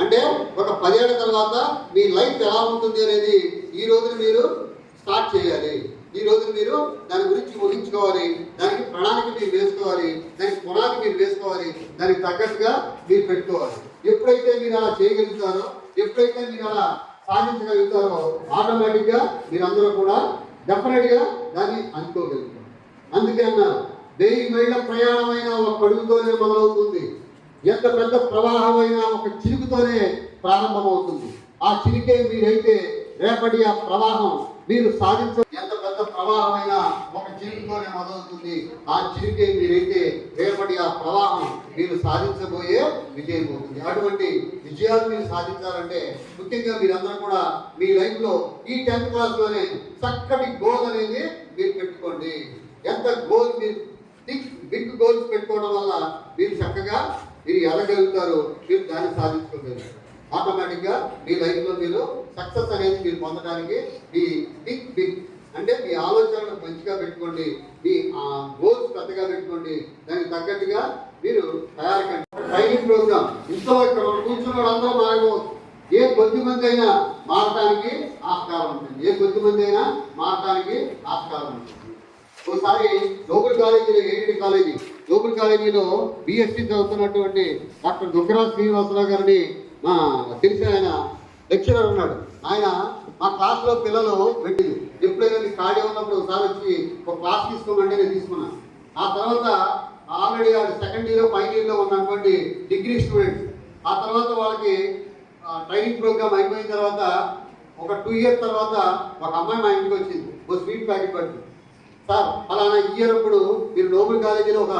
అంటే ఒక పదిహేడు తర్వాత మీ లైఫ్ ఎలా ఉంటుంది అనేది ఈ రోజున మీరు స్టార్ట్ చేయాలి. ఈ రోజున మీరు దాని గురించి ఊహించుకోవాలి. దానికి ప్రణాళిక మీరు వేసుకోవాలి. దానికి పునాది మీరు వేసుకోవాలి. దానికి తగ్గట్టుగా మీరు పెట్టుకోవాలి. ఎప్పుడైతే మీరు అలా చేయగలుగుతారో ఎప్పుడైతే మీరు అలా సాధించగలుగుతారో ఆటోమేటిక్గా మీరందరూ కూడా డెఫినెట్గా దాన్ని అనుకోగలుగుతారు. అందుకే అన్నారు వెయ్యి మైళ్ళ ప్రయాణమైన ఒక అడుగుతోనే మొదలవుతుంది. ఎంత పెద్ద ప్రవాహమైన ఒక చిరుకుతోనే ప్రారంభమవుతుంది. ఆ చిలికే మీరైతే రేపటి ఆ ప్రవాహం మీరు సాధించ ఎంత పెద్ద ప్రవాహమైన ఒక చిరుకుతోనే మొదలవుతుంది. ఆ చిరుకే మీరైతే రేపటి ఆ ప్రవాహం మీరు సాధించబోయే విజయం అవుతుంది అటువంటి విజయాలు మీరు సాధించాలంటే ముఖ్యంగా మీరందరూ కూడా మీ లైఫ్లో ఈ టెన్త్ క్లాస్లోనే చక్కటి గోల్ అనేది మీరు పెట్టుకోండి. ఎంత గోల్ మీరు బిగ్ బిగ్ గోల్స్ పెట్టుకోవడం వల్ల మీరు చక్కగా మీరు ఎదగలుగుతారు మీరు దాన్ని సాధించుకోగలుగుతారు ఆటోమేటిక్గా మీ లైఫ్లో మీరు సక్సెస్ అనేది మీరు పొందడానికి మీ బిగ్ బిగ్ అంటే మీ ఆలోచనలు మంచిగా పెట్టుకోండి మీ గోల్స్ పెద్దగా పెట్టుకోండి దానికి తగ్గట్టుగా మీరు తయారు కండి ట్రైనింగ్ ప్రోగ్రామ్ ఇంట్లో ఇక్కడ కూర్చున్న వాళ్ళందరూ మారకపోవచ్చు ఏ కొద్ది మంది అయినా మారటానికి ఆస్కారం ఉంటుంది. ఏ కొద్ది మంది అయినా మారటానికి ఆస్కారం ఉంటుంది. ఒకసారి లోకల్ కాలేజీలో ఏడి కాలేజీ లోకల్ కాలేజీలో బిఎస్సి చదువుతున్నటువంటి డాక్టర్ దుగ్గరా శ్రీనివాసరావు గారిని మా తెలిసిన ఆయన లెక్చరర్ ఉన్నాడు. ఆయన మా క్లాస్లో పిల్లలు పెట్టింది ఎప్పుడైనా ఖాళీ ఉన్నప్పుడు ఒకసారి వచ్చి ఒక క్లాస్ తీసుకోమంటే నేను తీసుకున్నాను. ఆ తర్వాత ఆల్రెడీ సెకండ్ ఇయర్ ఫైనల్ ఇయర్లో ఉన్నటువంటి డిగ్రీ స్టూడెంట్స్. ఆ తర్వాత వాళ్ళకి ట్రైనింగ్ ప్రోగ్రామ్ అయిపోయిన తర్వాత ఒక టూ ఇయర్స్ తర్వాత ఒక అమ్మాయి మా ఇంటికి వచ్చింది. ఒక స్వీట్ ప్యాకెట్ పట్టి సార్ ఫలానా ఇయర్ అప్పుడు మీరు నోబుల్ కాలేజీలో ఒక